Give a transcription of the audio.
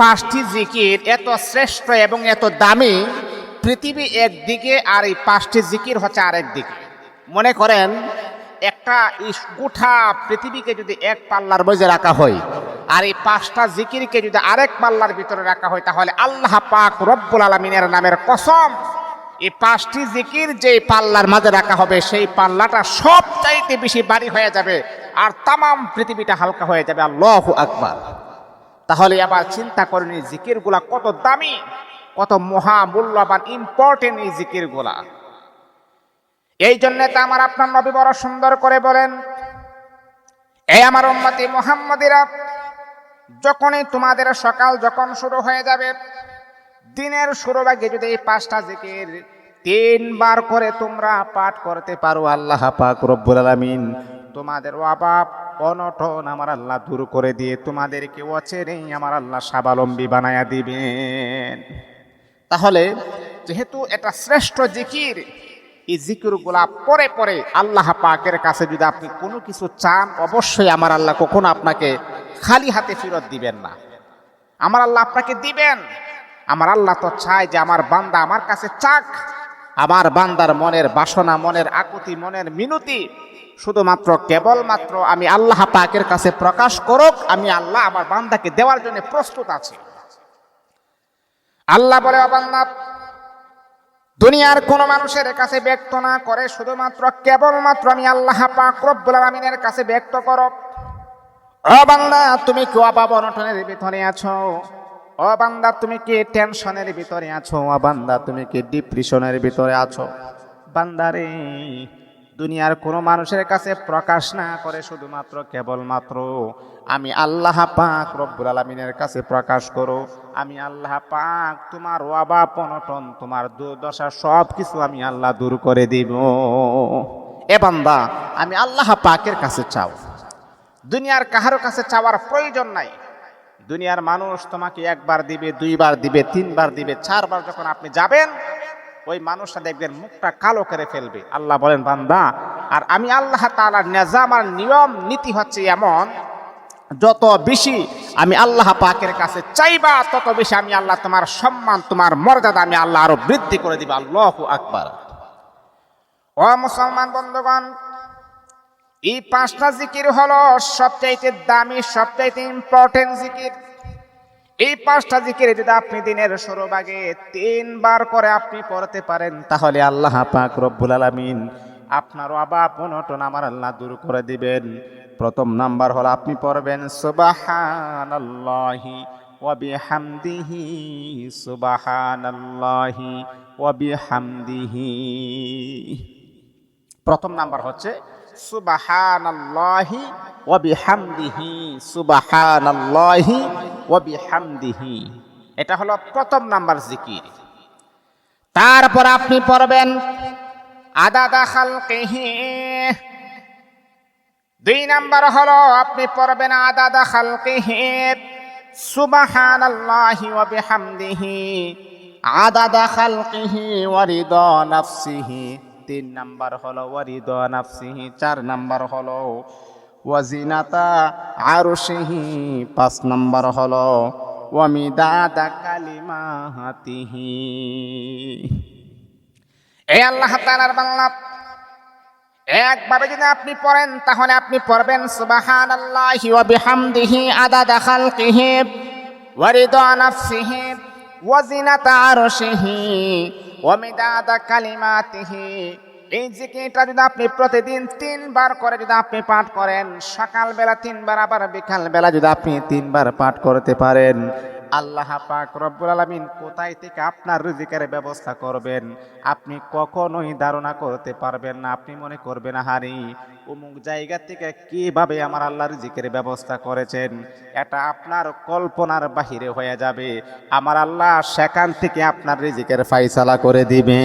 পাঁচটি জিকির এত শ্রেষ্ঠ এবং এত দামি, পৃথিবী একদিকে আর এই পাঁচটি জিকির হচ্ছে আরেক দিকে। মনে করেন, একটা গোটা পৃথিবীকে যদি এক পাল্লার মধ্যে রাখা হয়, আর এই পাঁচটা জিকিরকে যদি আরেক পাল্লার ভিতরে রাখা হয়, তাহলে আল্লাহ পাক রব্বুল আলমিনের নামের কসম, এই পাঁচটি জিকির যে পাল্লার মাঝে রাখা হবে, সেই পাল্লাটা সব চাইতে বেশি বাড়ি হয়ে যাবে, আর তামাম পৃথিবীটা হালকা হয়ে যাবে। আল্লাহ আকবার। তাহলে আবার চিন্তা করেন এই জিকিরগুলা কত দামি, কত মহা মূল্যবান ইম্পর্টেন্ট এই জিকিরগুলা। এই জন্য তা আমার আপনার নবী বড় সুন্দর করে বলেন এই আমার উম্মতি মোহাম্মদিরা, যখনই তোমাদের সকাল যখন শুরু হয়ে যাবে, দিনের শুরু আগে যদি এই পাঁচটা জিকির তিনবার করে তোমরা পাঠ করতে পারো, আল্লাহ পাক রব্বুল আলামিন তোমাদের অভাব, অনটন আমার আল্লাহ দূর করে দিয়ে তোমাদেরকে অচেরেই আমার আল্লাহ স্বাবলম্বী বানায়া দিবেন। তাহলে যেহেতু এটা শ্রেষ্ঠ জিকির, এই জিকিরগুলা পরে পরে আল্লাহ পাকের কাছে যদি আপনি কোনো কিছু চান, অবশ্যই আমার আল্লাহ কখনো আপনাকে খালি হাতে ফেরত দিবেন না। আমার আল্লাহ আপনাকে দিবেন। আমার আল্লাহ তো চায় যে আমার বান্দা আমার কাছে চাক। আমার বান্দার মনের বাসনা, মনের আকুতি, মনের মিনতি শুধুমাত্র, কেবলমাত্র আমি আল্লাহ পাকের কাছে প্রকাশ করুক, আমি আল্লাহ আমার বান্দাকে দেওয়ার জন্য প্রস্তুত আছি। আল্লাহ বলে বান্দা, দুনিয়ার কোন মানুষের কাছে ব্যক্ত না করে, শুধুমাত্র, কেবলমাত্র আমি আল্লাহ পাক রব্বুল আলামিনের কাছে ব্যক্ত করো। ও বান্দা, তুমি কি অভাব অনটনের ভিতরে আছো? ও বান্দা, তুমি কি টেনশনের ভিতরে আছো? ও বান্দা, তুমি কি ডিপ্রেশনের ভিতরে আছো? বান্দারে দুনিয়ার কোনো মানুষের কাছে প্রকাশ না করে শুধুমাত্র কেবলমাত্র আমি আল্লাহ পাক রব্বুল আলমিনের কাছে প্রকাশ করো। আমি আল্লাহ পাক তোমার অভাব অনটন তোমার দুর্দশা সব কিছু আমি আল্লাহ দূর করে দিব। এ বান্দা, আমি আল্লাহ পাকের কাছে চাও। দুনিয়ার কাহারো কাছে চাওয়ার প্রয়োজন নাই। দুনিয়ার মানুষ তোমাকে একবার দিবে, দুইবার দিবে, তিনবার দিবে, চারবার যখন আপনি যাবেন, ওই মানুষটা দেখবেন মুখটা কালো করে ফেলবে। আল্লাহ বলেন, বান্দা, আর আমি আল্লাহ তালার নিজাম আর নিয়ম নীতি হচ্ছে এমন, যত বেশি আমি আল্লাহ পাকের কাছে চাইবা, তত বেশি আমি আল্লাহ তোমার সম্মান, তোমার মর্যাদা আমি আল্লাহ আরও বৃদ্ধি করে দিব। আল্লাহ আকবার। ও মুসলমান বন্ধুগণ এই পাঁচটা জিকির হলো সবচাইতে দামি, সবচাইতে ইম্পর্টেন্ট জিকির। এই পাঁচটা জিকির যদি আপনি দিনের শুরু ভাগে তিনবার করে আপনি পড়তে পারেন, তাহলে আল্লাহ পাক রব্বুল আলামিন আপনার অভাব অনটন আমার আল্লাহ দূর করে দিবেন। প্রথম নাম্বার হলো আপনি পড়বেন, সুবহানাল্লাহি ওয়া বিহামদিহি, সুবহানাল্লাহি ওয়া বিহামদিহি। প্রথম নাম্বার হচ্ছে সুবাহানাল্লাহি ওয়া বিহামদিহি, সুবাহানাল্লাহি ওয়া বিহামদিহি। এটা হলো প্রথম নাম্বার জিকির। তারপর আপনি পড়বেন আদাদা খালকিহি। দুই নাম্বার হলো আপনি পড়বেন আদাদা খালকিহি। সুবাহানাল্লাহি ওয়া বিহামদিহি আদাদা খালকিহি ওয়া রিদা নাফসিহি। তিন নাম্বার হলো ওয়ারিদ নাফসিহি, চার নাম্বার হলো ওয়াজিনাতা আরশিহি, পাঁচ নাম্বার হলো ওয়ামিদাদা কালিমাহাতিহি এই আল্লাহ তাআলার বাংলা একভাবে যদি আপনি পড়েন, তাহলে আপনি পড়বেন সুবহানাল্লাহি ওয়া বিহামদিহি আদাদা খালকিহি, ওয়ারিদা নাফসিহি, ওয়াজিনাতা আরশিহি। ওমিদাদা কালিমাতিহি এই জিকিরটা যদি আপনি প্রতিদিন তিনবার করে যদি আপনি পাঠ করেন, সকালবেলা তিনবার, আবার বিকালবেলা যদি আপনি তিনবার পাঠ করতে পারেন আল্লাহ পাক রব্বুল আলমিন কোথায় থেকে আপনার রিজিকের ব্যবস্থা করবেন? আপনি কখনোই ধারণা করতে পারবেন না। আপনি মনে করবেন হারি অমুক জায়গা থেকে কীভাবে আমার আল্লাহ রিজিকের ব্যবস্থা করেছেন? এটা আপনার কল্পনার বাহিরে হয়ে যাবে। আমার আল্লাহ সেখান থেকে আপনার রিজিকের ফাইসালা করে দিবে